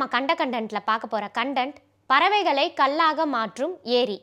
நம்ம கண்ட கண்டென்ட்ல பார்க்க போற கண்டென்ட் பறவைகளை கல்லாக மாற்றும் ஏரி.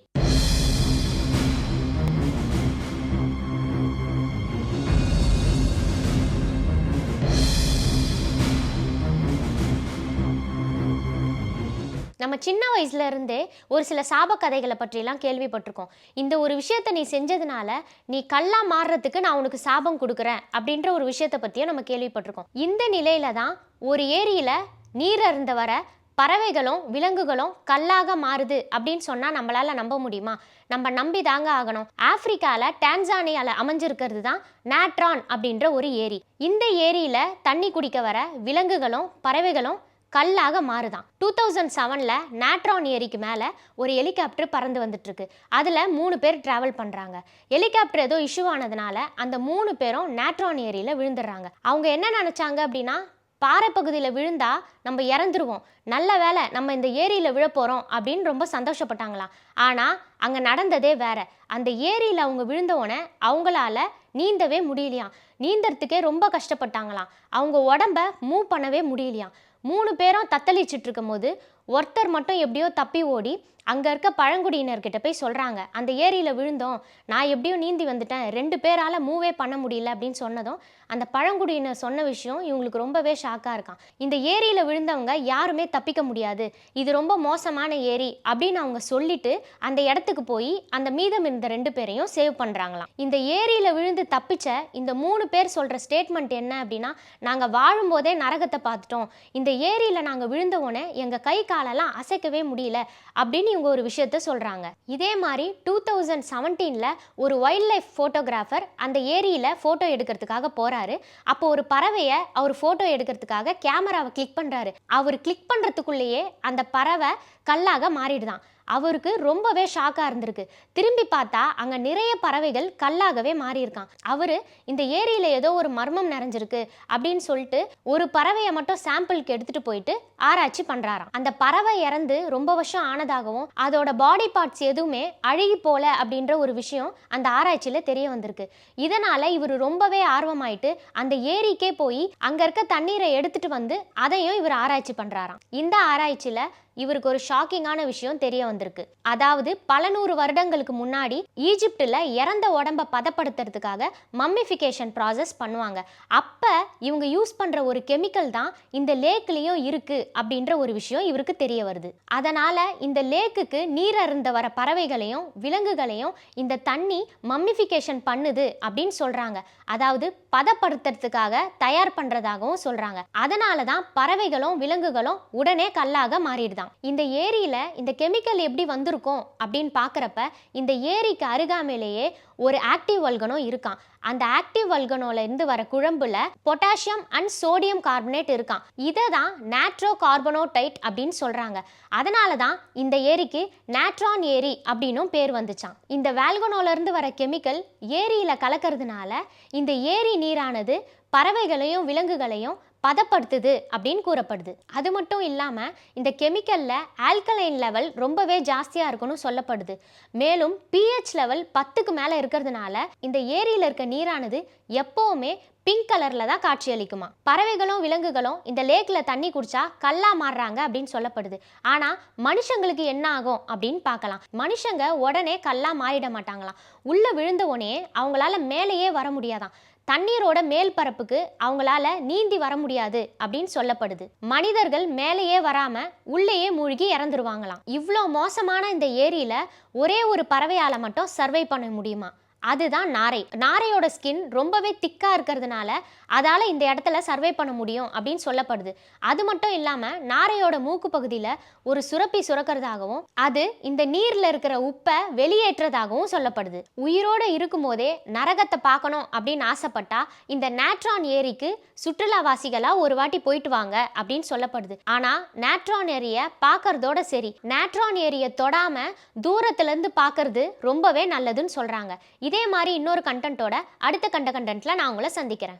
நம்ம சின்ன வயசுல இருந்தே ஒரு சில சாப கதைகளை பற்றியெல்லாம் கேள்விப்பட்டிருக்கோம். இந்த ஒரு விஷயத்தை நீ செஞ்சதுனால நீ கல்லா மாறுறதுக்கு நான் உனக்கு சாபம் கொடுக்குறேன் அப்படின்ற ஒரு விஷயத்தை பற்றியும் நம்ம கேள்விப்பட்டிருக்கோம். இந்த நிலையில தான் ஒரு ஏரியில நீர் அருந்த வர பறவைகளும் விலங்குகளும் கல்லாக மாறுது அப்படின்னு சொன்னால் நம்மளால் நம்ப முடியுமா? நம்ம நம்பி தாங்க ஆகணும். ஆப்பிரிக்காவில் டான்சானியாவில் அமைஞ்சிருக்கிறது தான் நேட்ரான் அப்படின்ற ஒரு ஏரி. இந்த ஏரியில் தண்ணி குடிக்க வர விலங்குகளும் பறவைகளும் கல்லாக மாறுதான். டூ தௌசண்ட் செவனில் நாட்ரான் ஏரிக்கு மேலே ஒரு ஹெலிகாப்டர் பறந்து வந்துட்டுருக்கு. அதில் மூணு பேர் ட்ராவல் பண்ணுறாங்க ஹெலிகாப்டர் ஏதோ இஷ்யூ ஆனதுனால அந்த மூணு பேரும் நேட்ரான் ஏரியில் விழுந்துடுறாங்க. அவங்க என்ன நினச்சாங்க அப்படின்னா பாறை பகுதியில் விழுந்தா நம்ம இறந்துருவோம். நல்ல வேலை நம்ம இந்த ஏரியில் விழப்போகிறோம் அப்படின்னு ரொம்ப சந்தோஷப்பட்டாங்களாம். ஆனால் அங்கே நடந்ததே வேற. அந்த ஏரியில் அவங்க விழுந்தவொடனே அவங்களால நீந்தவே முடியலையாம். நீந்தறதுக்கே ரொம்ப கஷ்டப்பட்டாங்களாம். அவங்க உடம்ப மூவ் பண்ணவே முடியலையாம். மூணு பேரும் தத்தளிச்சிட்டு இருக்கும்போது ஒருத்தர் மட்டும் எப்படியோ தப்பி ஓடி அங்கே இருக்க பழங்குடியினர்கிட்ட போய் சொல்கிறாங்க அந்த ஏரியில் விழுந்தோம். நான் எப்படியோ நீந்தி வந்துட்டேன். ரெண்டு பேரால் மூவே பண்ண முடியல அப்படின்னு சொன்னதும் அந்த பழங்குடியினர் சொன்ன விஷயம் இவங்களுக்கு ரொம்பவே ஷாக்காக இருக்கான் இந்த ஏரியில் விழுந்தவங்க யாருமே தப்பிக்க முடியாது. இது ரொம்ப மோசமான ஏரி அப்படின்னு அவங்க சொல்லிட்டு அந்த இடத்துக்கு போய் அந்த மீதம் இருந்த ரெண்டு பேரையும் சேவ் பண்ணுறாங்களாம் இந்த ஏரியில் விழுந்து தப்பிச்ச இந்த மூணு பேர் சொல்கிற ஸ்டேட்மெண்ட் என்ன அப்படின்னா நாங்கள் வாழும்போதே நரகத்தை பார்த்துட்டோம். இந்த ஏரியில் நாங்கள் விழுந்தவுடனே எங்கள் கை காலெல்லாம் அசைக்கவே முடியல அப்படின்னு இவங்க ஒரு விஷயத்த சொல்கிறாங்க இதே மாதிரி டூ தௌசண்ட் செவன்டீனில் ஒரு வைல்ட் லைஃப் ஃபோட்டோகிராஃபர் அந்த ஏரியில் ஃபோட்டோ எடுக்கிறதுக்காக போகிறாரு அப்போ ஒரு பறவையை அவர் ஃபோட்டோ எடுக்கிறதுக்காக கேமராவை கிளிக் பண்ணுறாரு அவர் கிளிக் பண்ணுறதுக்குள்ளேயே அந்த பறவை கல்லாக மாறிடுதான். அவருக்கு ரொம்பவே ஷாக்காக இருந்திருக்கு. திரும்பி பார்த்தா அங்கே நிறைய பறவைகள் கல்லாகவே மாறியிருக்கான். அவர் இந்த ஏரியில் ஏதோ ஒரு மர்மம் நிறைஞ்சிருக்கு அப்படின்னு சொல்லிட்டு ஒரு பறவையை மட்டும் சாம்பிளுக்கு எடுத்துட்டு போயிட்டு ஆராய்ச்சி பண்ணுறாராம் அந்த பறவை இறந்து ரொம்ப வருஷம் ஆனதாகவும் அதோட பாடி பார்ட்ஸ் எதுவுமே அழுகி போல அப்படின்ற ஒரு விஷயம் அந்த ஆராய்ச்சியில் தெரிய வந்திருக்கு. இதனால் இவர் ரொம்பவே ஆர்வமாயிட்டு அந்த ஏரிக்கே போய் அங்கே இருக்க தண்ணீரை எடுத்துகிட்டு வந்து அதையும் இவர் ஆராய்ச்சி பண்ணுறாராம் இந்த ஆராய்ச்சியில் இவருக்கு ஒரு ஷாக்கிங்கான விஷயம் தெரிய வந்திருக்கு. அதாவது பல நூறு வருடங்களுக்கு முன்னாடி ஈஜிப்டில் இறந்த உடம்ப பதப்படுத்துறதுக்காக மம்மிஃபிகேஷன் ப்ராசஸ் பண்ணுவாங்க. அப்போ இவங்க யூஸ் பண்ணுற ஒரு கெமிக்கல் தான் இந்த லேக்லேயும் இருக்குது அப்படின்ற ஒரு விஷயம் இவருக்கு தெரிய வருது. அதனால் இந்த லேக்குக்கு நீர் அருந்த வர பறவைகளையும் விலங்குகளையும் இந்த தண்ணி மம்மிஃபிகேஷன் பண்ணுது அப்படின்னு சொல்கிறாங்க அதாவது பதப்படுத்துறதுக்காக தயார் பண்ணுறதாகவும் சொல்கிறாங்க அதனால தான் பறவைகளும் விலங்குகளும் உடனே கல்லாக மாறிடுதான் மாறிடுதாம் இந்த ஏரியில இந்த கெமிக்கல் எப்படி வந்திருக்கும் அப்படின்னு பார்க்குறப்ப இந்த ஏரிக்கு அருகாமையிலேயே ஒரு ஆக்டிவ் வல்கனோ இருக்கான் அந்த ஆக்டிவ் வல்கனோல இருந்து வர குழம்புல பொட்டாசியம் அண்ட் சோடியம் கார்பனேட் இருக்கான் இதை தான் நேட்ரோ கார்பனோடைட் அப்படின்னு சொல்றாங்க. அதனால தான் இந்த ஏரிக்கு நேட்ரான் ஏரி அப்படின்னும் பேர் வந்துச்சான் இந்த வேல்கனோல இருந்து வர கெமிக்கல் ஏரியில கலக்கிறதுனால இந்த ஏரி நீரானது பறவைகளையும் விலங்குகளையும் பதப்படுத்துது அப்படின்னு கூறப்படுது. அது மட்டும் இல்லாமல் இந்த கெமிக்கலில் ஆல்கலைன் லெவல் ரொம்பவே ஜாஸ்தியாக இருக்குன்னு சொல்லப்படுது. மேலும் பிஹெச் லெவல் பத்துக்கு மேலே இருக்கிறதுனால இந்த ஏரியில் இருக்க நீரானது எப்போவுமே பிங்க் கலரில் தான் காட்சியளிக்குமா பறவைகளும் விலங்குகளும் இந்த லேக்கில் தண்ணி குடிச்சா கல்லா மாறுறாங்க அப்படின்னு சொல்லப்படுது. ஆனால் மனுஷங்களுக்கு என்ன ஆகும் அப்படின்னு பார்க்கலாம். மனுஷங்க உடனே கல்லா மாறிட மாட்டாங்களாம். உள்ளே விழுந்த உடனே அவங்களால மேலேயே வர முடியாதாம். தண்ணீரோட மேல் பரப்புக்கு அவங்களால நீந்தி வர முடியாது அப்படின்னு சொல்லப்படுது. மனிதர்கள் மேலேயே வராம உள்ளேயே மூழ்கி இறந்துருவாங்களாம். இவ்வளோ மோசமான இந்த ஏரியில ஒரே ஒரு பறவையால மட்டும் சர்வை பண்ண முடியுமா? அதுதான் நாரை. நாரையோட ஸ்கின் ரொம்பவே திக்காக இருக்கிறதுனால அதால் இந்த இடத்துல சர்வே பண்ண முடியும் அப்படின்னு சொல்லப்படுது. அது மட்டும் இல்லாமல் நாரையோட மூக்கு பகுதியில் ஒரு சுரப்பி சுரக்கிறதாகவும் அது இந்த நீரில் இருக்கிற உப்பை வெளியேற்றதாகவும் சொல்லப்படுது. உயிரோட இருக்கும்போதே நரகத்தை பார்க்கணும் அப்படின்னு ஆசைப்பட்டா இந்த நேட்ரான் ஏரிக்கு சுற்றுலாவாசிகளாக ஒரு வாட்டி போயிட்டு வாங்க அப்படின்னு சொல்லப்படுது. ஆனால் நேட்ரான் ஏரியை பார்க்கறதோட சரி. நேட்ரான் ஏரியை தொடாமல் தூரத்துலேருந்து பார்க்கறது ரொம்பவே நல்லதுன்னு சொல்கிறாங்க இதே மாதிரி இன்னொரு கண்டென்ட்டோட அடுத்த கண்ட கண்டென்ட்டில் நான் உங்களை சந்திக்கிறேன்.